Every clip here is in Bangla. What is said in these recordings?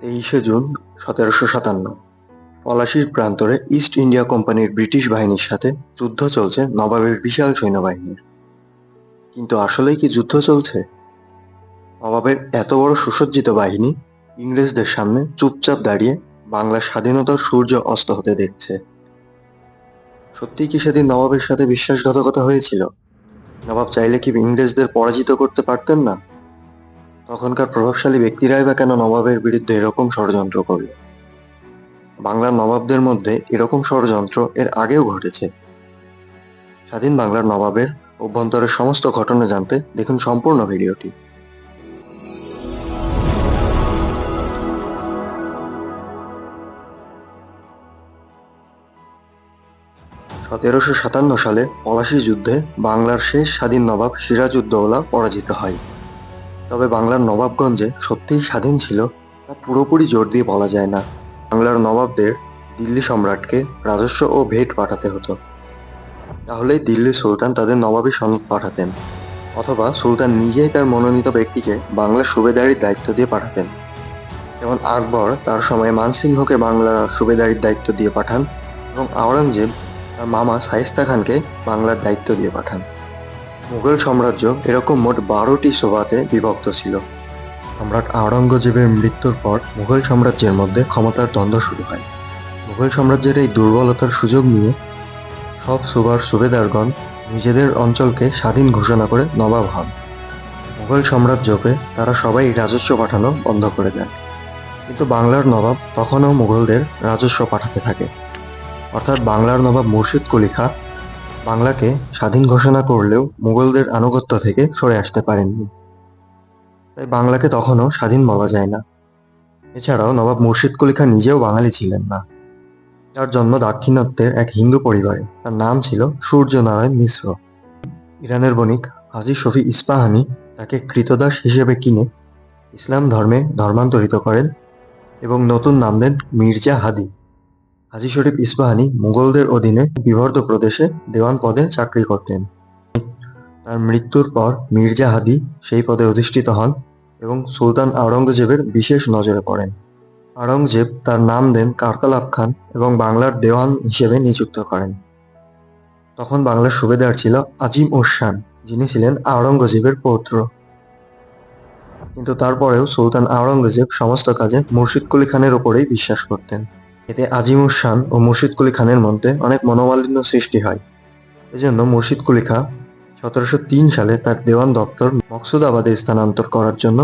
তেইশে জুন সতেরোশো সাতান্ন। পলাশির প্রান্তরে ইস্ট ইন্ডিয়া কোম্পানির ব্রিটিশ বাহিনীর সাথে যুদ্ধ চলছে নবাবের বিশাল সৈন্যবাহিনীর। কিন্তু আসলেই কি যুদ্ধ চলছে? নবাবের এত বড় সুসজ্জিত বাহিনী ইংরেজদের সামনে চুপচাপ দাঁড়িয়ে বাংলার স্বাধীনতার সূর্য অস্ত হতে দেখছে। সত্যিই কি সেদিন নবাবের সাথে বিশ্বাসঘাতকতা হয়েছিল? নবাব চাইলে কি ইংরেজদের পরাজিত করতে পারতেন না? তখনকার প্রভাবশালী ব্যক্তিরাই বা কেন নবাবের বিরুদ্ধে এরকম ষড়যন্ত্র করল? বাংলার নবাবদের মধ্যে এরকম ষড়যন্ত্র এর আগেও ঘটেছে। স্বাধীন বাংলার নবাবের অভ্যন্তরের সমস্ত ঘটনা জানতে দেখুন সম্পূর্ণ ভিডিওটি। সতেরোশো সাতান্ন সালে পলাশী যুদ্ধে বাংলার শেষ স্বাধীন নবাব সিরাজউদ্দৌলা পরাজিত হয়। তবে বাংলার নবাবগঞ্জে সত্যিই স্বাধীন ছিল তা পুরোপুরি জোর দিয়ে বলা যায় না। বাংলার নবাবদের দিল্লি সম্রাটকে রাজস্ব ও ভেট পাঠাতে হতো। তাহলেই দিল্লির সুলতান তাদের নবাবী সনদ পাঠাতেন, অথবা সুলতান নিজেই তার মনোনীত ব্যক্তিকে বাংলার সুবেদারির দায়িত্ব দিয়ে পাঠাতেন। যেমন আকবর তার সময় মানসিংহকে বাংলার সুবেদারির দায়িত্ব দিয়ে পাঠান এবং আওরঙ্গজেব তার মামা শাইস্তা খানকে বাংলার দায়িত্ব দিয়ে পাঠান। মুঘল সাম্রাজ্য এরকম মোট বারোটি সভাতে বিভক্ত ছিল। সম্রাট আওরঙ্গজেবের মৃত্যুর পর মুঘল সাম্রাজ্যের মধ্যে ক্ষমতার দ্বন্দ্ব শুরু হয়। মুঘল সাম্রাজ্যের এই দুর্বলতার সুযোগ নিয়ে সব সুবার সুবেদারগণ নিজেদের অঞ্চলকে স্বাধীন ঘোষণা করে নবাব হন। মুঘল সাম্রাজ্যকে তারা সবাই রাজস্ব পাঠানো বন্ধ করে দেন। কিন্তু বাংলার নবাব তখনও মুঘলদের রাজস্ব পাঠাতে থাকে। অর্থাৎ বাংলার নবাব মুর্শিদ কুলি খাঁ বাংলাকে স্বাধীন ঘোষণা করলেও মুঘলদের আনুগত্য থেকে সরে আসতে পারেননি। তাই বাংলাকে তখনও স্বাধীন বলা যায় না। এছাড়াও নবাব মুর্শিদ কুলি খাঁ নিজেও বাঙালি ছিলেন না। তার জন্ম দাক্ষিণাত্যের এক হিন্দু পরিবারে, তার নাম ছিল সূর্যনারায়ণ মিশ্র। ইরানের বণিক হাজি শফি ইস্পাহানি তাকে কৃতদাস হিসেবে কিনে ইসলাম ধর্মে ধর্মান্তরিত করেন এবং নতুন নাম দেন মির্জা হাদি। হাজি শরীফ ইস্পাহানি মুঘলদের অধীনে বিভর্ত প্রদেশে দেওয়ান পদে চাকরি করতেন। তার মৃত্যুর পর মির্জা হাদি সেই পদে অধিষ্ঠিত হন এবং সুলতান আওরঙ্গজেবের বিশেষ নজরে পড়েন। আওরঙ্গজেব তার নাম দেন কারতালাব খান এবং বাংলার দেওয়ান হিসেবে নিযুক্ত করেন। তখন বাংলার সুবেদার ছিল আজিম উসান যিনি ছিলেন আওরঙ্গজেবের পৌত্র। কিন্তু তারপরেও সুলতান আওরঙ্গজেব সমস্ত কাজে মুর্শিদ কুলি খানের ওপরেই বিশ্বাস করতেন। এতে আজিমুর শান ও মুর্শিদ কুলি খানের মধ্যে অনেক মনোমালিন্য সৃষ্টি হয়। এজন্য মুর্শিদ কুলি খাঁ সতেরোশো তিন সালে তার দেওয়ান দপ্তর মকসুদাবাদে স্থানান্তর করার জন্য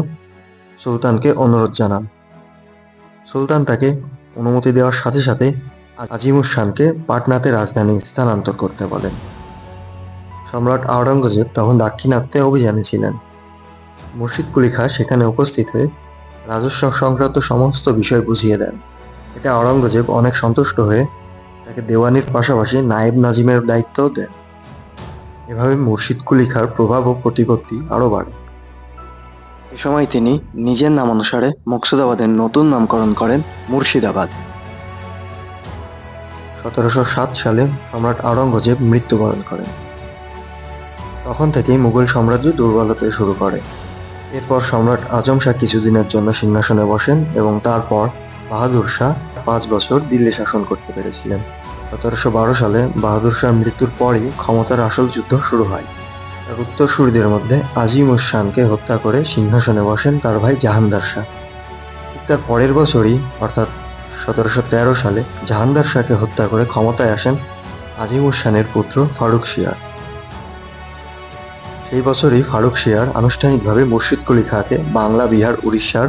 সুলতানকে অনুরোধ জানান। সুলতান তাকে অনুমতি দেওয়ার সাথে সাথে আজিমুর শানকে পাটনাতে রাজধানী স্থানান্তর করতে বলেন। সম্রাট আওরঙ্গজেব তখন দাক্ষিণাত্যে অভিযানে ছিলেন। মুর্শিদ কুলি খাঁ সেখানে উপস্থিত হয়ে রাজস্ব সংক্রান্ত সমস্ত বিষয় বুঝিয়ে দেন। এতে আওরঙ্গজেব অনেক সন্তুষ্ট হয়ে তাকে দেওয়ানির পাশাপাশি নায়েব নাজিমের দায়িত্বও দেন। এভাবে মুর্শিদ কুলি খাঁর প্রভাব ও প্রতিপত্তি আরও বাড়ে। এ সময় তিনি নিজের নাম অনুসারে মকসুদাবাদের নতুন নামকরণ করেন মুর্শিদাবাদ। সতেরোশো সাত সালে সম্রাট আওরঙ্গজেব মৃত্যুবরণ করেন। তখন থেকেই মুঘল সাম্রাজ্য দুর্বল হতে শুরু করে। এরপর সম্রাট আজম শাহ কিছুদিনের জন্য সিংহাসনে বসেন এবং তারপর বাহাদুর শাহ পাঁচ বছর দিল্লি শাসন করতে পেরেছিলেন। সতেরোশো বারো সালে বাহাদুর শাহর মৃত্যুর পরই ক্ষমতার আসল যুদ্ধ শুরু হয়। তার উত্তরসূরিদের মধ্যে আজিম উসানকে হত্যা করে সিংহাসনে বসেন তার ভাই জাহানদার শাহ। তার পরের বছরই, অর্থাৎ সতেরোশো তেরো সালে, জাহানদার শাহকে হত্যা করে ক্ষমতায় আসেন আজিম উসানের পুত্র ফারুক শিয়ার। সেই বছরই ফারুক শিয়ার আনুষ্ঠানিকভাবে মুর্শিদ কুলি খাঁকে বাংলা, বিহার, উড়িষ্যার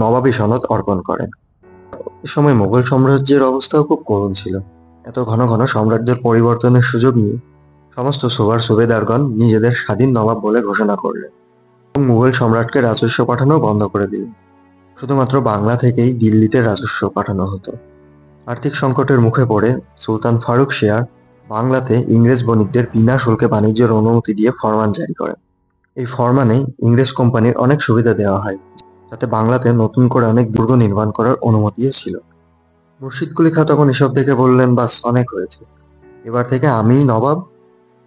নবাবী সনদ অর্পণ করেন। এ সময় মোগল সাম্রাজ্যের অবস্থাও খুব করুণ ছিল। এত ঘন ঘন সম্রাটদের পরিবর্তনের সুযোগ নিয়ে সমস্ত সুবার সুবেদারগণ নিজেদের স্বাধীন নবাব বলে ঘোষণা করলেন। এবং মুঘল সম্রাটকে রাজস্ব পাঠানো বন্ধ করে দিলেন। শুধুমাত্র বাংলা থেকেই দিল্লিতে রাজস্ব পাঠানো হতো। আর্থিক সংকটের মুখে পড়ে সুলতান ফারুক শেয়ার বাংলাতে ইংরেজ বণিকদের বিনা শুল্কে বাণিজ্যের অনুমতি দিয়ে ফরমান জারি করেন। এই ফরমানে ইংরেজ কোম্পানির অনেক সুবিধা দেওয়া হয়। যাতে বাংলাতে নতুন করে অনেক দুর্গ নির্মাণ করার অনুমতি ছিল। মুর্শিদ কুলি খা তখন এসব দেখে বললেন, বাস, অনেক হয়েছে। এবার থেকে আমি নবাব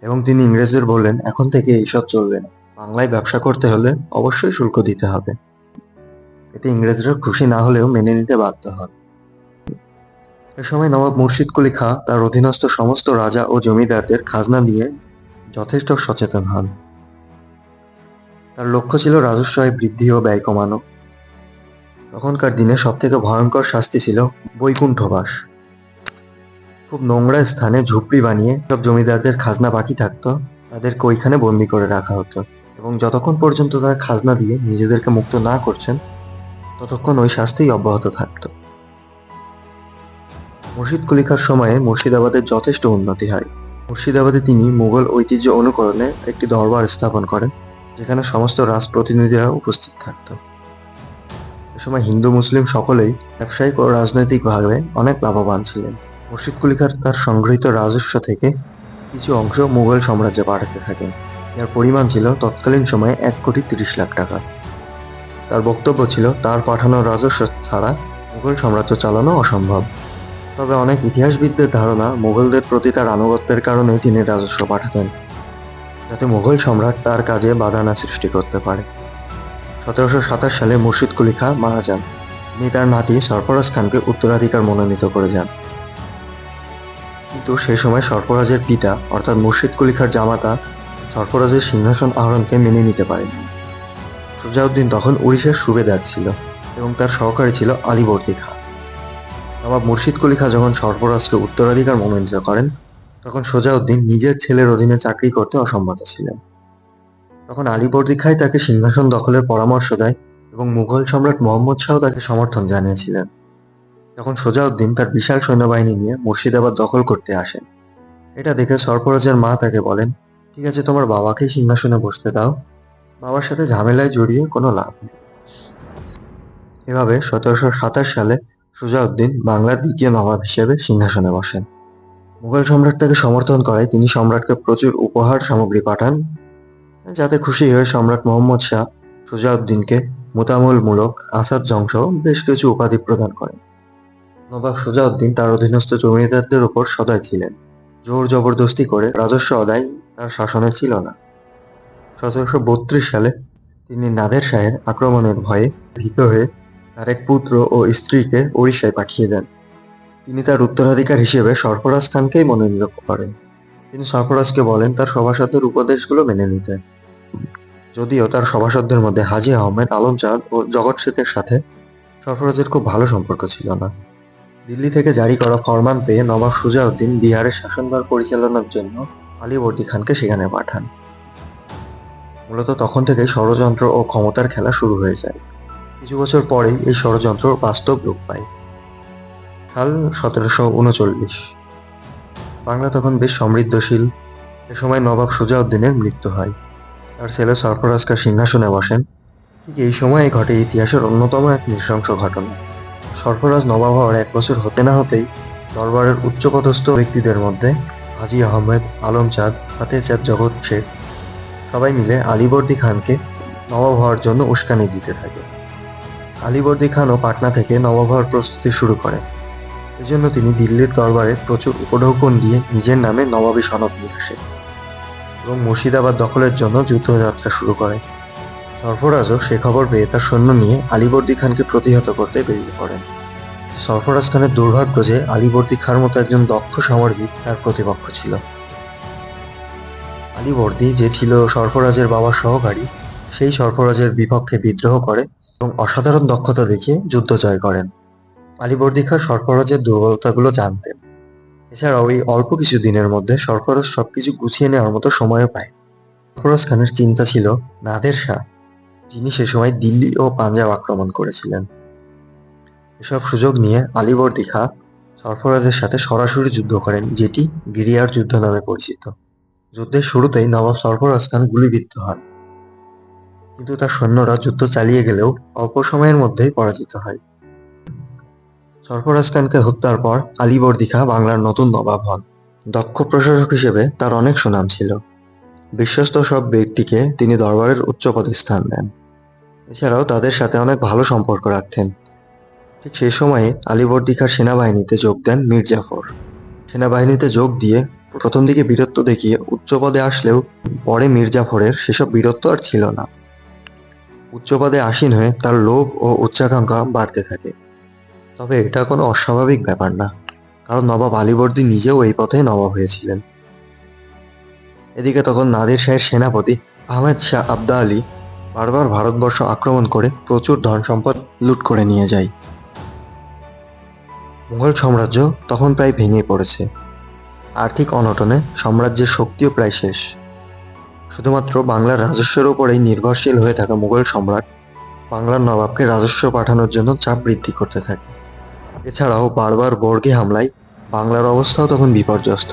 এবং তিনি ইংরেজদের বললেন, এখন থেকে এইসব চলবে না। বাংলায় ব্যবসা করতে হলে অবশ্যই শুল্ক দিতে হবে। এতে ইংরেজরা খুশি না হলেও মেনে নিতে বাধ্য হন। এ সময় নবাব মুর্শিদ কুলি খাঁ তার অধীনস্থ সমস্ত রাজা ও জমিদারদের খাজনা নিয়ে যথেষ্ট সচেতন হন। তার লক্ষ্য ছিল রাজস্ব বৃদ্ধি ও ব্যয় কমানো। তখনকার দিনে সবথেকে ভয়ঙ্কর শাস্তি ছিল বৈকুণ্ঠবাস খুব নোংরা স্থানে ঝুপড়ি বানিয়ে সব জমিদারদের খাজনা বাকি থাকতো, তাদেরকে ওইখানে বন্দি করে রাখা হতো এবং যতক্ষণ পর্যন্ত তারা খাজনা দিয়ে নিজেদেরকে মুক্ত না করছেন, ততক্ষণ ওই শাস্তিই অব্যাহত থাকত। মুর্শিদ কলিকার সময়ে মুর্শিদাবাদের যথেষ্ট উন্নতি হয়। মুর্শিদাবাদে তিনি মুঘল ঐতিহ্য অনুকরণে একটি দরবার স্থাপন করেন, যেখানে সমস্ত রাজপ্রতিনিধিরা উপস্থিত থাকত। সময় হিন্দু, মুসলিম সকলেই ব্যবসায়িক ও রাজনৈতিকভাবে অনেক লাভবান ছিলেন। মুর্শিদ কুলিখার তার সংগৃহীত রাজস্ব থেকে কিছু অংশ মুঘল সাম্রাজ্যে পাঠাতে থাকেন। যার পরিমাণ ছিল তৎকালীন সময়ে এক কোটি তিরিশ লাখ টাকা। তার বক্তব্য ছিল, তার পাঠানো রাজস্ব ছাড়া মুঘল সাম্রাজ্য চালানো অসম্ভব। তবে অনেক ইতিহাসবিদদের ধারণা, মুঘলদের প্রতি তার আনুগত্যের কারণে তিনি রাজস্ব পাঠাতেন, যাতে মুঘল সম্রাট তার কাজে বাধা না সৃষ্টি করতে পারে। সতেরোশো সাতাশ সালে মুর্শিদ কুলি খাঁ মারা যান তিনি তার নাতি সরফরাজ খানকে উত্তরাধিকার মনোনীত করে যান। কিন্তু সেই সময় সরফরাজের পিতা, অর্থাৎ মুর্শিদ কুলি খাঁর জামাতা, সরফরাজের সিংহাসন আহরণকে মেনে নিতে পারেনি। সুজাউদ্দিন তখন উড়িষ্যার সুবেদার ছিল এবং তার সহকারী ছিল আলীবর্দী খাঁ। নবাব মুর্শিদ কুলি খাঁ যখন সরফরাজকে উত্তরাধিকার মনোনীত করেন, তখন সোজাউদ্দিন নিজের ছেলের অধীনে চাকরি করতে অসম্মত ছিলেন। তখন আলীবর্দী খাই তাকে সিংহাসন দখলের পরামর্শ দেয় এবং মুঘল সম্রাট মোহাম্মদ শাহ তাকে সমর্থন জানিয়েছিলেন। তখন সোজাউদ্দিন তার বিশাল সৈন্যবাহিনী নিয়ে মুর্শিদাবাদ দখল করতে আসেন। এটা দেখে সরফরাজের মা তাকে বলেন, ঠিক আছে, তোমার বাবাকে সিংহাসনে বসতে দাও। বাবার সাথে ঝামেলায় জড়িয়ে কোনো লাভ নেই। এভাবে সতেরোশো সাতাশ সালে সুজাউদ্দিন বাংলার দ্বিতীয় নবাব হিসেবে সিংহাসনে বসেন। মুঘল সম্রাট তাকে সমর্থন করায় তিনি সম্রাটকে প্রচুর উপহার সামগ্রী পাঠান। যাতে খুশি হয়ে সম্রাট মোহাম্মদ শাহ সুজাউদ্দিনকে মোতামুলমূলক আসাদ জংশ বেশ কিছু উপাধি প্রদান করেন। নবাব সুজাউদ্দিন তার অধীনস্থ জমিদারদের উপর সদয় ছিলেন। জোর জবরদস্তি করে রাজস্ব আদায় তার শাসনে ছিল না। সতেরোশো বত্রিশ সালে তিনি নাদের শাহের আক্রমণের ভয়ে ভীত হয়ে তার এক পুত্র ও স্ত্রীকে ওড়িশায় পাঠিয়ে দেন। তিনি তার উত্তরাধিকার হিসেবে সরফরাজ খানকেই মনোনীত করেন। তিনি সরফরাজকে বলেন তার সভাসদের উপদেশগুলো মেনে নিতে। যদিও তার সভাসদদের মধ্যে হাজি আহমেদ, আলম চাঁদ ও জগৎ শেখের সাথে সরফরাজের খুব ভালো সম্পর্ক ছিল না। দিল্লি থেকে জারি করা ফরমান পেয়ে নবাব সুজাউদ্দিন বিহারের শাসনভার পরিচালনার জন্য আলীবর্দী খানকে সেখানে পাঠান। মূলত তখন থেকেই ষড়যন্ত্র ও ক্ষমতার খেলা শুরু হয়ে যায়। কিছু বছর পরেই এই ষড়যন্ত্র বাস্তব রূপ পায়। সাল সতেরোশো উনচল্লিশ। বাংলা তখন বেশ সমৃদ্ধশীল। এ সময় নবাব সুজাউদ্দিনের মৃত্যু হয়। তার ছেলে সরফরাজ খাঁ সিংহাসনে বসেন। ঠিক এই সময়ে ঘটে ইতিহাসের অন্যতম এক নৃশংস ঘটনা। সরফরাজ নবাব হওয়ার এক বছর হতে না হতেই দরবারের উচ্চপদস্থ ব্যক্তিদের মধ্যে হাজি আহমেদ, আলম চাঁদ চাঁদ জগৎ শেখ সবাই মিলে আলীবর্দী খানকে নবাব হওয়ার জন্য উস্কানি দিতে থাকে। আলীবর্দী খানও পাটনা থেকে নবাব হওয়ার প্রস্তুতি শুরু করেন। এজন্য তিনি দিল্লির দরবারে প্রচুর উপঢৌকন দিয়ে নিজের নামে নবাবী সনদ নিয়ে আসে এবং মুর্শিদাবাদ দখলের জন্য যুদ্ধযাত্রা শুরু করে। সরফরাজও সে খবর পেয়ে তার সৈন্য নিয়ে আলীবর্দী খানকে প্রতিহত করতে বেরিয়ে পড়েন। সরফরাজ খানের দুর্ভাগ্য যে আলীবর্দী খার মতো একজন দক্ষ সামরিক তার প্রতিপক্ষ ছিল। আলীবর্দী যে ছিল সরফরাজের বাবার সহকারী, সেই সরফরাজের বিপক্ষে বিদ্রোহ করে এবং অসাধারণ দক্ষতা দেখিয়ে যুদ্ধ জয় করেন। আলীবর্দী খাঁ সরফরাজের দুর্বলতাগুলো জানতেন। এছাড়াও এই অল্প কিছু দিনের মধ্যে সরফরাজ সবকিছু গুছিয়ে নেওয়ার মতো সময়ও পায়। সরফরাজ খানের চিন্তা ছিল নাদের শাহ, যিনি সে সময় দিল্লি ও পাঞ্জাব আক্রমণ করেছিলেন। এসব সুযোগ নিয়ে আলীবর্দী খাঁ সরফরাজের সাথে সরাসরি যুদ্ধ করেন, যেটি গিরিয়ার যুদ্ধ নামে পরিচিত। যুদ্ধের শুরুতেই নবাব সরফরাজ খান গুলিবিদ্ধ হন। কিন্তু তার সৈন্যরা যুদ্ধ চালিয়ে গেলেও অল্প সময়ের মধ্যেই পরাজিত হয়। সরফরাজ খানকে হত্যার পর আলীবর্দী খাঁ বাংলার নতুন নবাব হন। দক্ষ প্রশাসক হিসেবে তার অনেক সুনাম ছিল। বিশ্বস্ত সব ব্যক্তিকে তিনি দরবারের উচ্চ পদে স্থান দেন। এছাড়াও তাদের সাথে অনেক ভালো সম্পর্ক রাখতেন। ঠিক সেই সময়ে আলীবর্দী খাঁ সেনাবাহিনীতে যোগ দেন মীর জাফর সেনাবাহিনীতে যোগ দিয়ে প্রথম দিকে বীরত্ব দেখিয়ে উচ্চ পদে আসলেও পরে মীর জাফরের সেসব বীরত্ব আর ছিল না। উচ্চপদে আসীন হয়ে তার লোভ ও উচ্চাকাঙ্ক্ষা বাড়তে থাকে। তবে এটা কোনো অস্বাভাবিক ব্যাপার না, কারণ নবাব আলীবর্দী নিজেও এই পথে নবাব হয়েছিলেন। এদিকে তখন নাদির শাহের সেনাপতি আহমেদ শাহ আবদা আলী বারবার ভারতবর্ষ আক্রমণ করে প্রচুর ধন সম্পদ লুট করে নিয়ে যায়। মুঘল সাম্রাজ্য তখন প্রায় ভেঙে পড়েছে। আর্থিক অনটনে সাম্রাজ্যের শক্তিও প্রায় শেষ। শুধুমাত্র বাংলার রাজস্বের ওপরেই নির্ভরশীল হয়ে থাকা মুঘল সম্রাট বাংলার নবাবকে রাজস্ব পাঠানোর জন্য চাপ বৃদ্ধি করতে থাকে। এছাড়াও বারবার বর্গে হামলায় বাংলার অবস্থাও তখন বিপর্যস্ত।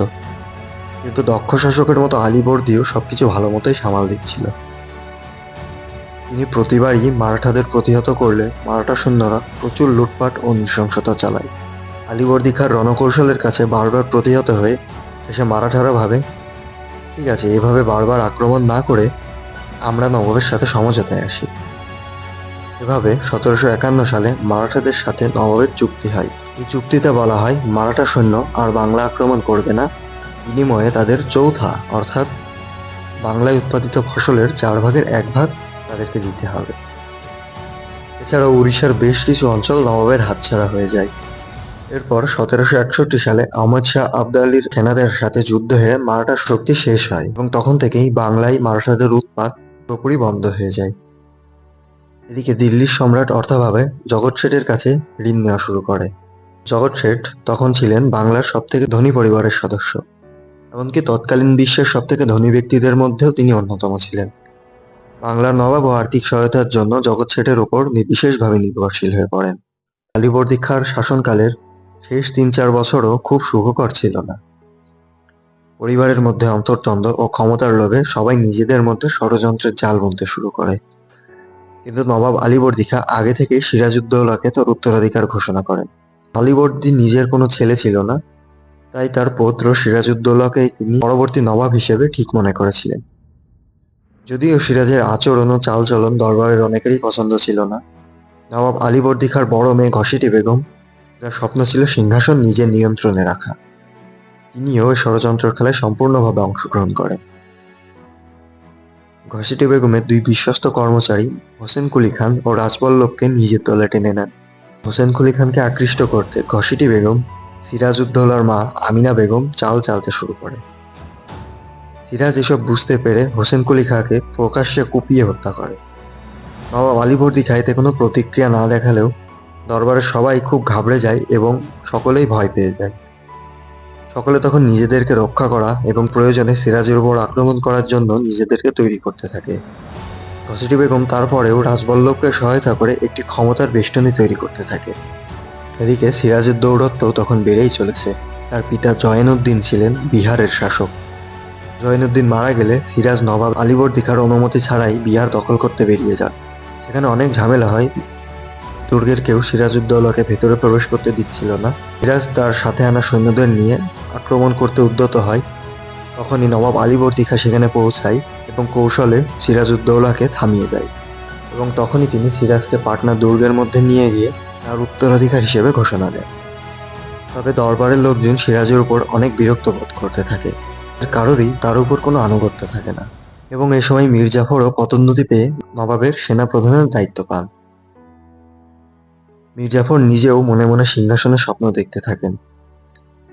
কিন্তু দক্ষ শাসকের মতো আলীবর্দীও সবকিছু ভালো মতোই সামাল দিচ্ছিল। তিনি প্রতিবারই মারাঠাদের প্রতিহত করলে মারাঠা সৈন্যরা প্রচুর লুটপাট ও নৃশংসতা চালায়। আলীবর্দী খাঁর রণকৌশলের কাছে বারবার প্রতিহত হয়ে শেষে মারাঠারা ভাবে, ঠিক আছে, এভাবে বারবার আক্রমণ না করে আমরা নবাবের সাথে সমঝোতায় আসি। এভাবে সতেরোশো একান্ন সালে মারাঠাদের সাথে নবাবের চুক্তি হয়। এই চুক্তিতে বলা হয়, মারাঠা সৈন্য আর বাংলা আক্রমণ করবে না। বিনিময়ে তাদের চৌথা, অর্থাৎ বাংলায় উৎপাদিত ফসলের চার ভাগের এক ভাগ তাদেরকে দিতে হবে। এছাড়াও উড়িষ্যার বেশ কিছু অঞ্চল নবাবের হাতছাড়া হয়ে যায়। এরপর সতেরোশো একষট্টি সালে আহমদ শাহ আবদা আলীর সেনাদের সাথে যুদ্ধ হয়ে মারাঠার শক্তি শেষ হয় এবং তখন থেকেই বাংলায় মারাঠাদের উৎপাত পুরোপুরি বন্ধ হয়ে যায়। এদিকে দিল্লির সম্রাট অর্থাভাবে জগৎ শেঠের কাছে ঋণ নেওয়া শুরু করে। জগৎ শেঠ তখন ছিলেন বাংলার সবথেকে ধনী পরিবারের সদস্য। এমনকি তৎকালীন বিশ্বের সবথেকে ধনী ব্যক্তিদের মধ্যেও তিনি অন্যতম ছিলেন। বাংলার নবাব ও আর্থিক সহায়তার জন্য জগৎ শেঠের ওপর বিশেষভাবে নির্ভরশীল হয়ে পড়েন। আলীবর্দী খাঁর শাসনকালের শেষ তিন চার বছরও খুব সুখকর ছিল না। পরিবারের মধ্যে অন্তর্দ্বন্দ্ব ও ক্ষমতার লোভে সবাই নিজেদের মধ্যে ষড়যন্ত্রের জাল বুনতে শুরু করে। কিন্তু নবাব আলীবর্দী খাঁ আগে থেকেই সিরাজউদ্দৌলাকে তার উত্তরাধিকার ঘোষণা করেন। আলীবর্দী নিজের কোনো ছেলে ছিল না, তাই তার পৌত্র সিরাজউদ্দৌলাকে তিনি পরবর্তী নবাব হিসেবে ঠিক মনে করেছিলেন। যদিও সিরাজের আচরণ ও চালচলন দরবারের অনেকেরই পছন্দ ছিল না, নবাব আলীবর্দী খাঁর বড় মেয়ে ঘসিটি বেগম, যার স্বপ্ন ছিল সিংহাসন নিজের নিয়ন্ত্রণে রাখা। তিনিও এই ষড়যন্ত্র খেলায় সম্পূর্ণভাবে অংশগ্রহণ করেন। ঘসিটি বেগমের দুই বিশ্বস্ত কর্মচারী হোসেন কুলি খান ও রাজবল্লভকে নিজের দলে টেনে নেন। হোসেন কুলি খানকে আকৃষ্ট করতে ঘসিটি বেগম সিরাজউদ্দৌলার মা আমিনা বেগম চাল চালতে শুরু করে সিরাজ এসব বুঝতে পেরে হোসেন কুলি খাঁকে প্রকাশ্যে কুপিয়ে হত্যা করে নবাব আলীবর্দী খাইতে কোনো প্রতিক্রিয়া না দেখালেও দরবারের সবাই খুব ঘাবড়ে যায় এবং সকলেই ভয় পেয়ে যায়। সকলে তখন নিজেদেরকে রক্ষা করা এবং প্রয়োজনে সিরাজের উপর আক্রমণ করার জন্য নিজেদেরকে তৈরি করতে থাকে। ঘসিটি বেগম তারপরেও রাজবল্লভকে সহায়তা করে একটি ক্ষমতার বেষ্টনী তৈরি করতে থাকে। এদিকে সিরাজের দৌরত্ব তখন বেড়েই চলেছে। তার পিতা জয়নুদ্দিন ছিলেন বিহারের শাসক। জয়নুদ্দিন মারা গেলে সিরাজ নবাব আলীবর্দী খাঁর অনুমতি ছাড়াই বিহার দখল করতে বেরিয়ে যান। সেখানে অনেক ঝামেলা হয়। দুর্গের কেউ সিরাজউদ্দৌলাকে ভেতরে প্রবেশ করতে দিচ্ছিল না। সিরাজ তার সাথে আনা সৈন্যদের নিয়ে আক্রমণ করতে উদ্যত হয়, তখনই নবাব আলীবর্দী খাঁ সেখানে পৌঁছায় এবং কৌশলে সিরাজউদ্দৌলাকে থামিয়ে দেয় এবং তখনই তিনি সিরাজকে পাটনা দুর্গের মধ্যে নিয়ে গিয়ে তার উত্তরাধিকার হিসেবে ঘোষণা দেন। তবে দরবারের লোকজন সিরাজের উপর অনেক বিরক্ত বোধ করতে থাকে। আর কারোরই তার উপর কোনো আনুগত্য থাকে না এবং এ সময় মীর জাফরও পদোন্নতি পেয়ে নবাবের সেনা প্রধানের দায়িত্ব পান। মীর জাফর নিজেও মনে মনে সিংহাসনের স্বপ্ন দেখতে থাকেন।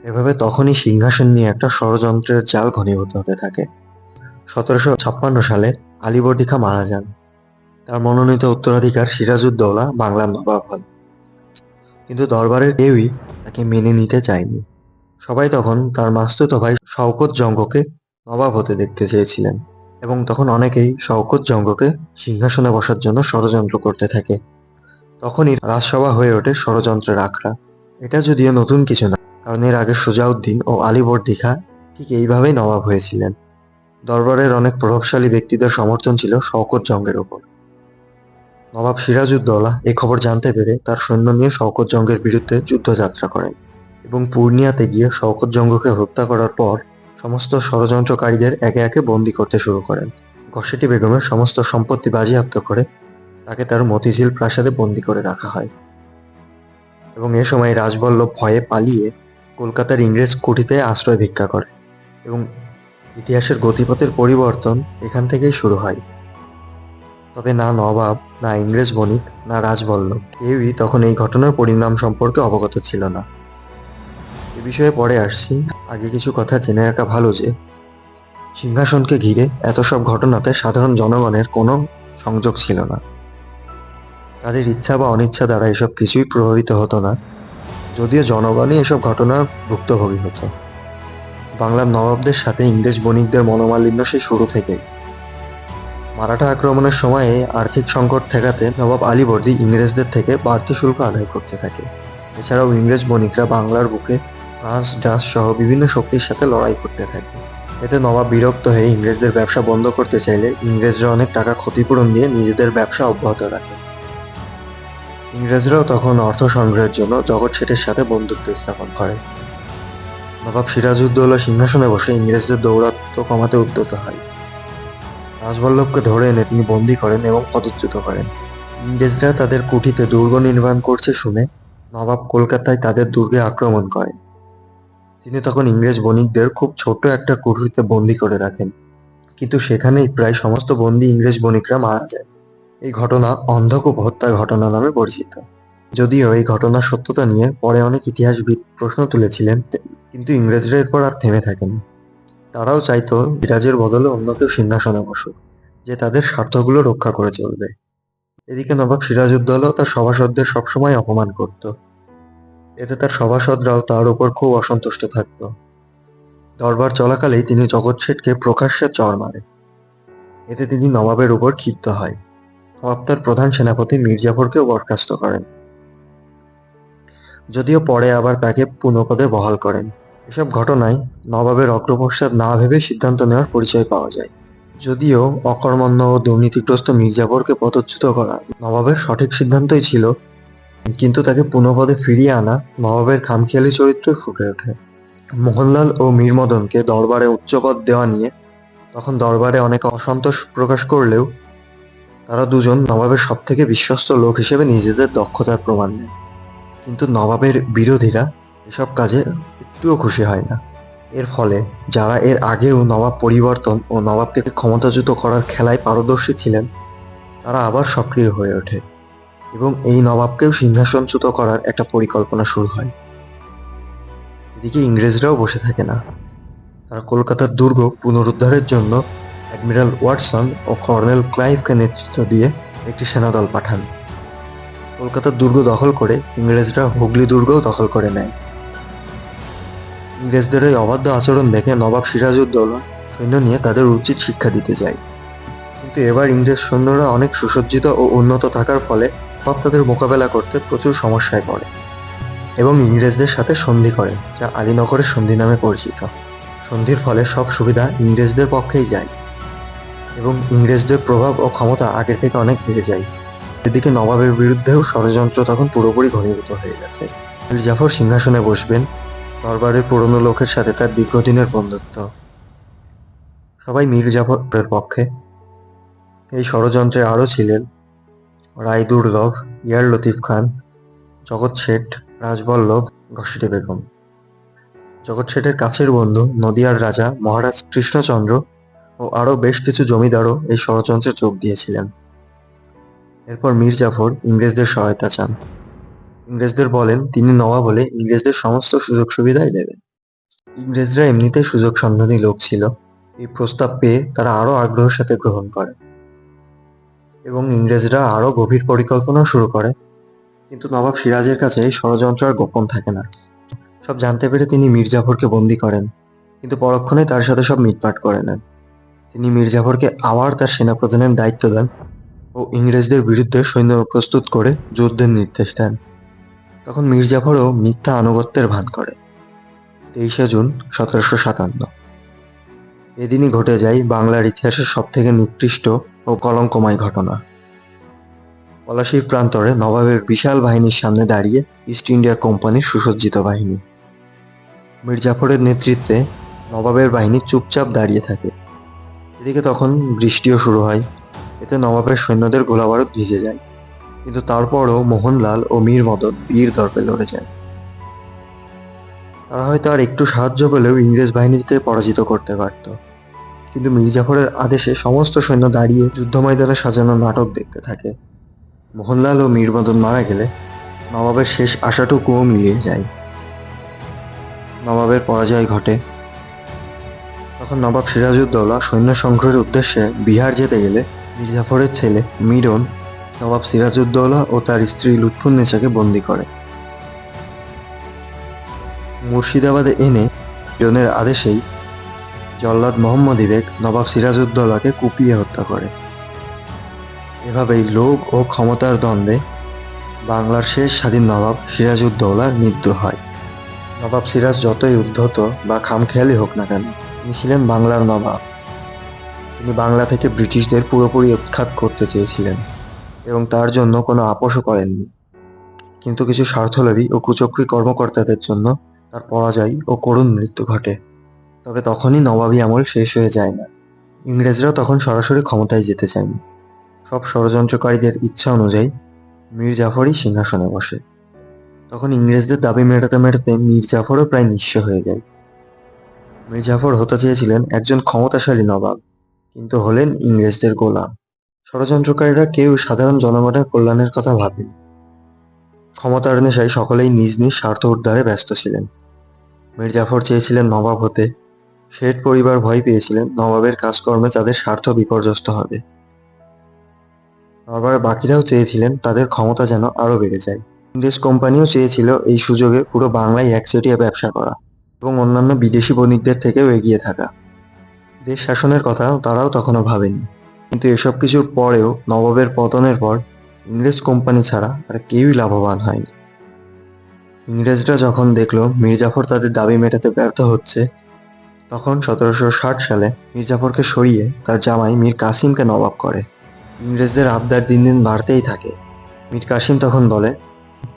এভাবে তখনই সিংহাসন নিয়ে একটা ষড়যন্ত্রের জাল ঘনীভূত হতে থাকে। সতেরোশো ছাপ্পান্ন সালে আলীবর্দী খাঁ মারা যান। তার মনোনীত উত্তরাধিকার সিরাজউদ্দৌলা, বাংলার নবাব হন। কিন্তু দরবারের কেউই তাকে মেনে নিতে চায়নি। সবাই তখন তার মাস্তুত ভাই শওকত জঙ্গকে নবাব হতে দেখতে চেয়েছিলেন এবং তখন অনেকেই শওকত জঙ্গকে সিংহাসনে বসার জন্য ষড়যন্ত্র করতে থাকে। তখনই রাজসভা হয়ে ওঠে ষড়যন্ত্রের আখড়া। এটা যদিও নতুন কিছু না। কারণ এর আগে সুজাউদ্দিন ও আলীবর্দী খাঁ ঠিক এইভাবেই নবাব হয়েছিলেন। দরবারের অনেক প্রভাবশালী ব্যক্তিদের সমর্থন ছিল শওকত জঙ্গের ওপর। নবাব সিরাজউদ্দৌলা এই খবর জানতে পেরে তার সৈন্য নিয়ে শওকত জঙ্গের বিরুদ্ধে যুদ্ধযাত্রা করেন এবং পূর্ণিয়াতে গিয়ে শওকত জঙ্গকে হত্যা করার পর সমস্ত ষড়যন্ত্রকারীদের একে একে বন্দি করতে শুরু করেন। ঘসেটি বেগমের সমস্ত সম্পত্তি বাজেয়াপ্ত করে তাকে তার মতিঝিল প্রাসাদে বন্দি করে রাখা হয়। এবং এ সময় রাজবল্লভ ভয়ে পালিয়ে কলকাতার ইংরেজ কুঠিতে আশ্রয় ভিক্ষা করে এবং ইতিহাসের গতিপথের পরিবর্তন এখান থেকেই শুরু হয়। তবে না নবাব, না ইংরেজ বণিক, না রাজবল্লভ কেউই তখন এই ঘটনার পরিণাম সম্পর্কে অবগত ছিল না। এ বিষয়ে পরে আসছি। আগে কিছু কথা জেনে রাখা ভালো যে, সিংহাসনকে ঘিরে এত সব ঘটনাতে সাধারণ জনগণের কোনো সংযোগ ছিল না। তাদের ইচ্ছা বা অনিচ্ছা দ্বারা এসব কিছুই প্রভাবিত হতো না। যদিও জনগণই এসব ঘটনার ভুক্তভোগী হতো। বাংলার নবাবদের সাথে ইংরেজ বণিকদের মনোমালিন্য সেই শুরু থেকেই। মারাঠা আক্রমণের সময়ে আর্থিক সংকট ঠেকাতে নবাব আলীবর্দী ইংরেজদের থেকে বাড়তি শুল্ক আদায় করতে থাকে। এছাড়াও ইংরেজ বণিকরা বাংলার বুকে ফ্রান্স ডাচ সহ বিভিন্ন শক্তির সাথে লড়াই করতে থাকে। এতে নবাব বিরক্ত হয়ে ইংরেজদের ব্যবসা বন্ধ করতে চাইলে ইংরেজরা অনেক টাকা ক্ষতিপূরণ দিয়ে নিজেদের ব্যবসা অব্যাহত রাখে। ইংরেজরাও তখন অর্থ সংগ্রহের জন্য জগৎ শেঠের সাথে বন্ধুত্ব স্থাপন করে। নবাব সিরাজউদ্দৌলা সিংহাসনে বসে ইংরেজদের দৌরাত্ম্য কমাতে উদ্যত হয়। রাজবল্লভকে ধরে এনে তিনি বন্দী করেন এবং পদচ্যুত করেন। ইংরেজরা তাদের কুঠিতে দুর্গ নির্মাণ করছে শুনে নবাব কলকাতায় তাদের দুর্গে আক্রমণ করেন। তিনি তখন ইংরেজ বণিকদের খুব ছোট একটা কুঠিতে বন্দী করে রাখেন। কিন্তু সেখানেই প্রায় সমস্ত বন্দী ইংরেজ বণিকরা মারা যায়। এই ঘটনা অন্ধকূপ হত্যা ঘটনা নামে পরিচিত। যদিও এই ঘটনার সত্যতা নিয়ে পরে অনেক ইতিহাসবিদ প্রশ্ন তুলেছিলেন, কিন্তু ইংরেজরা এরপর আর থেমে থাকেনি। তারাও চাইতো সিরাজের বদলে অন্য কেউ সিংহাসনে বসুক, যে তাদের স্বার্থগুলো রক্ষা করে চলবে। এদিকে নবাব সিরাজউদ্দৌলাও তার সভাসদদের সবসময় অপমান করত। এতে তার সভাসদরাও তার উপর খুব অসন্তুষ্ট থাকত। দরবার চলাকালেই তিনি জগৎ শেঠকে প্রকাশ্যে চর মারে। এতে তিনি নবাবের উপর ক্ষিপ্ত হয়। তার প্রধান সেনাপতি মির্জাফরকেও বরখাস্ত করেন। যদিও পরে আবার তাকে পুনঃপদে বহাল করেন। এসব ঘটনায় নবাবের অগ্রপশ্চাৎ না ভেবে সিদ্ধান্ত নেওয়ার পরিচয় পাওয়া যায়। যদিও অকর্মণ্য ও দুর্নীতিগ্রস্ত মির্জাফরকে পদচ্যুত করা নবাবের সঠিক সিদ্ধান্তই ছিল, কিন্তু তাকে পুনঃপদে ফিরিয়ে আনা নবাবের খামখেয়ালি চরিত্রে ফুটে ওঠে। মোহনলাল ও মীর মদনকে দরবারে উচ্চপদ দেওয়া নিয়ে তখন দরবারে অনেক অসন্তোষ প্রকাশ করলেও তারা দুজন নবাবের সবথেকে বিশ্বস্ত লোক হিসেবে নিজেদের দক্ষতার প্রমাণ দেয়। কিন্তু নবাবের বিরোধীরা এসব কাজে একটুও খুশি হয় না। এর ফলে যারা এর আগেও নবাব পরিবর্তন ও নবাবকে ক্ষমতাচ্যুত করার খেলায় পারদর্শী ছিলেন, তারা আবার সক্রিয় হয়ে ওঠে এবং এই নবাবকেও সিংহাসনচ্যুত করার একটা পরিকল্পনা শুরু হয়। এদিকে ইংরেজরাও বসে থাকে না। তারা কলকাতার দুর্গ পুনরুদ্ধারের জন্য অ্যাডমিরাল ওয়াটসন ও কর্নেল ক্লাইভকে নেতৃত্ব দিয়ে একটি সেনাদল পাঠান। কলকাতার দুর্গ দখল করে ইংরেজরা হুগলি দুর্গও দখল করে নেয়। ইংরেজদের এই অবাধ্য আচরণ দেখে নবাব সিরাজউদ্দৌলা সৈন্য নিয়ে তাদের উচিত শিক্ষা দিতে যায়। কিন্তু এবার ইংরেজ সৈন্যরা অনেক সুসজ্জিত ও উন্নত থাকার ফলে নবাব তাদের মোকাবেলা করতে প্রচুর সমস্যায় পড়ে এবং ইংরেজদের সাথে সন্ধি করে, যা আলীনগরের সন্ধি নামে পরিচিত। সন্ধির ফলে সব সুবিধা ইংরেজদের পক্ষেই যায়। এবং ইংরেজদের প্রভাব ও ক্ষমতা আগের থেকে অনেক বেড়ে যায়। এদিকে নবাবের বিরুদ্ধেও ষড়যন্ত্র তখন পুরোপুরি ঘনীভূত হয়ে গেছে। মীর জাফর সিংহাসনে বসবেন, দরবারের পুরনো লোকের সাথে তার দীর্ঘদিনের বন্ধুত্ব। সবাই মীর জাফরের পক্ষে। এই ষড়যন্ত্রে আরও ছিলেন রায় দুর্লভ ইয়ার লতিফ খান, জগৎ শেঠ, রাজবল্লভ ঘসিটে বেগম। জগৎ শেঠের কাছের বন্ধু নদিয়ার রাজা মহারাজ কৃষ্ণচন্দ্র ও আরও বেশ কিছু জমিদারও এই ষড়যন্ত্রে যোগ দিয়েছিলেন। এরপর মীর জাফর ইংরেজদের সহায়তা চান। ইংরেজদের বলেন, তিনি নবাব হলে ইংরেজদের সমস্ত সুযোগ সুবিধাই দেবেন। ইংরেজরা এমনিতেই সুযোগ সন্ধানী লোক ছিল। এই প্রস্তাব পেয়ে তারা আরও আগ্রহের সাথে গ্রহণ করে। এবং ইংরেজরা আরও গভীর পরিকল্পনা শুরু করে। কিন্তু নবাব সিরাজের কাছে এই ষড়যন্ত্র আর গোপন থাকে না। সব জানতে পেরে তিনি মীর জাফরকে বন্দি করেন। কিন্তু পরক্ষণে তার সাথে সব মিটমাট করে নেন। তিনি মীর জাফরকে আবার তার সেনাপ্রধানের দায়িত্ব দেন ও ইংরেজদের বিরুদ্ধে সৈন্য প্রস্তুত করে যুদ্ধের নির্দেশ দেন। তখন মীর জাফরও মিথ্যা আনুগত্যের ভান করে তেইশে জুন সতেরোশো সাতান্ন। এদিনই ঘটে যায় বাংলার ইতিহাসের সব থেকে নিকৃষ্ট ও কলঙ্কময় ঘটনা। পলাশির প্রান্তরে নবাবের বিশাল বাহিনীর সামনে দাঁড়িয়ে ইস্ট ইন্ডিয়া কোম্পানির সুসজ্জিত বাহিনী। মীর জাফরের নেতৃত্বে নবাবের বাহিনী চুপচাপ দাঁড়িয়ে থাকে। এদিকে তখন বৃষ্টিও শুরু হয়। এতে নবাবের সৈন্যদের গোলাবারুদ ভিজে যায়। কিন্তু তারপরও মোহনলাল ও মীর মদন বীর দর্পে লড়ে যায় তারা হয়তো আর একটু সাহায্য পেলেও ইংরেজ বাহিনীকে পরাজিত করতে পারত। কিন্তু মির্জাফরের আদেশে সমস্ত সৈন্য দাঁড়িয়ে যুদ্ধ ময়দানে সাজানো নাটক দেখতে থাকে। মোহনলাল ও মীরমদন মারা গেলে নবাবের শেষ আশাটুকুও মিলিয়ে যায়। নবাবের পরাজয় ঘটে। তখন নবাব সিরাজউদ্দৌলা সৈন্য সংগ্রহের উদ্দেশ্যে বিহার যেতে গেলে মির্জাফরের ছেলে মিরন, নবাব সিরাজউদ্দৌলা ও তার স্ত্রী লুৎফুন্নেসাকে বন্দি করে। মুর্শিদাবাদে এনে মিরনের আদেশেই জল্লাদ মোহাম্মদ ইবেক নবাব সিরাজউদ্দৌলাকে কুপিয়ে হত্যা করে। এভাবেই লোভ ও ক্ষমতার দ্বন্দ্বে বাংলার শেষ স্বাধীন নবাব সিরাজউদ্দৌলার মৃত্যু হয়। নবাব সিরাজ যতই উদ্ধত বা খামখেয়ালি হোক না কেন তিনি ছিলেন বাংলার নবাব। তিনি বাংলা থেকে ব্রিটিশদের পুরোপুরি উৎখাত করতে চেয়েছিলেন এবং তার জন্য কোনো আপোষও করেননি। কিন্তু কিছু স্বার্থলোভী ও কুচক্রী কর্মকর্তাদের জন্য তার পরাজয় ও করুণ মৃত্যু ঘটে। তবে তখনই নবাবী আমল শেষ হয়ে যায় না। ইংরেজরা তখন সরাসরি ক্ষমতায় যেতে চায়নি সব ষড়যন্ত্রকারীদের ইচ্ছা অনুযায়ী মীর জাফরই সিংহাসনে বসে। তখন ইংরেজদের দাবি মেটাতে মেটাতে মীর জাফরও প্রায় নিঃস্ব হয়ে যায়। মীর জাফর হতে চেয়েছিলেন একজন ক্ষমতাশালী নবাব, কিন্তু হলেন ইংরেজদের গোলাম। ষড়যন্ত্রকারীরা কেউ সাধারণ জনগণের কল্যাণের কথা ভাবেনি। ক্ষমতার নেশায় সকলেই নিজ নিজ স্বার্থ উদ্ধারে ব্যস্ত ছিলেন। মীর জাফর চেয়েছিলেন নবাব হতে। শেঠ পরিবার ভয় পেয়েছিলেন, নবাবের কাজকর্মে তাদের স্বার্থ বিপর্যস্ত হবে। আবার বাকিরাও চেয়েছিলেন তাদের ক্ষমতা যেন আরও বেড়ে যায়। ইংরেজ কোম্পানিও চেয়েছিল এই সুযোগে পুরো বাংলায় একচেটিয়া ব্যবসা করা। এবং অন্যান্য বিদেশি বণিকদের থেকেও এগিয়ে থাকা। দেশ শাসনের কথা তারাও তখনও ভাবেনি। কিন্তু এসব কিছুর পরেও নবাবের পতনের পর ইংরেজ কোম্পানি ছাড়া আর কেউই লাভবান হয়নি। ইংরেজরা যখন দেখল মির্জাফর তাদের দাবি মেটাতে ব্যর্থ হচ্ছে, তখন সতেরোশো ষাট সালে মির্জাফরকে সরিয়ে তার জামাই মীর কাসিমকে নবাব করে। ইংরেজদের আবদার দিন দিন বাড়তেই থাকে। মীর কাসিম তখন বলে,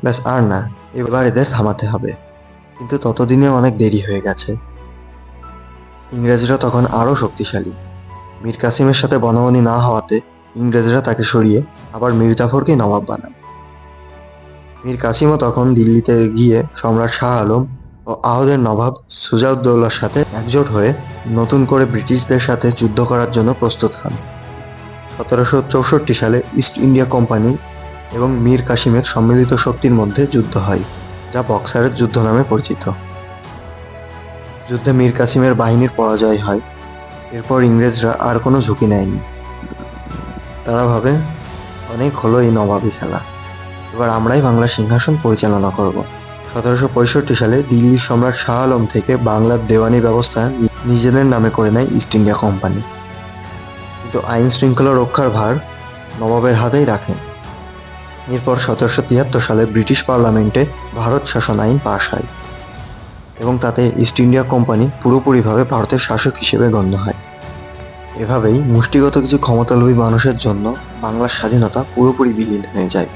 ব্যাস আর না, এবার এদের থামাতে হবে। কিন্তু ততদিনে অনেক দেরি হয়ে গেছে। ইংরেজরা তখন আরও শক্তিশালী। মীর কাসিমের সাথে বনাবনি না হওয়াতে ইংরেজরা তাকে সরিয়ে আবার মীর জাফরকে নবাব বানান মীর কাসিমও তখন দিল্লিতে গিয়ে সম্রাট শাহ আলম ও আহদের নবাব সুজাউদ্দৌলার সাথে একজোট হয়ে নতুন করে ব্রিটিশদের সাথে যুদ্ধ করার জন্য প্রস্তুত হন। সতেরোশো চৌষট্টি সালে ইস্ট ইন্ডিয়া কোম্পানি এবং মীর কাসিমের সম্মিলিত শক্তির মধ্যে যুদ্ধ হয়। যা বক্সারের যুদ্ধ নামে পরিচিত। যুদ্ধে মীর কাসিমের বাহিনীর পরাজয় হয়। এরপর ইংরেজরা আর কোনো ঝুঁকি নেয়নি। তারা ভাবে, অনেক হলো এই নবাবী খেলা। এবার আমরাই বাংলা সিংহাসন পরিচালনা করব। সতেরোশো পঁয়ষট্টি সালে দিল্লির সম্রাট শাহ আলম থেকে বাংলার দেওয়ানি ব্যবস্থা নিজেদের নামে করে নেয় ইস্ট ইন্ডিয়া কোম্পানি। কিন্তু আইন শৃঙ্খলা রক্ষার ভার নবাবের হাতেই রাখেন এরপর সতেরোশো তিয়াত্তর সালে ব্রিটিশ পার্লামেন্টে ভারত শাসন আইন পাশ হয় এবং তাতে ইস্ট ইন্ডিয়া কোম্পানি পুরোপুরিভাবে ভারতের শাসক হিসেবে গণ্য হয়। এভাবেই মুষ্টিগত কিছু ক্ষমতালোভী মানুষের জন্য বাংলার স্বাধীনতা পুরোপুরি বিলীন হয়ে যায়।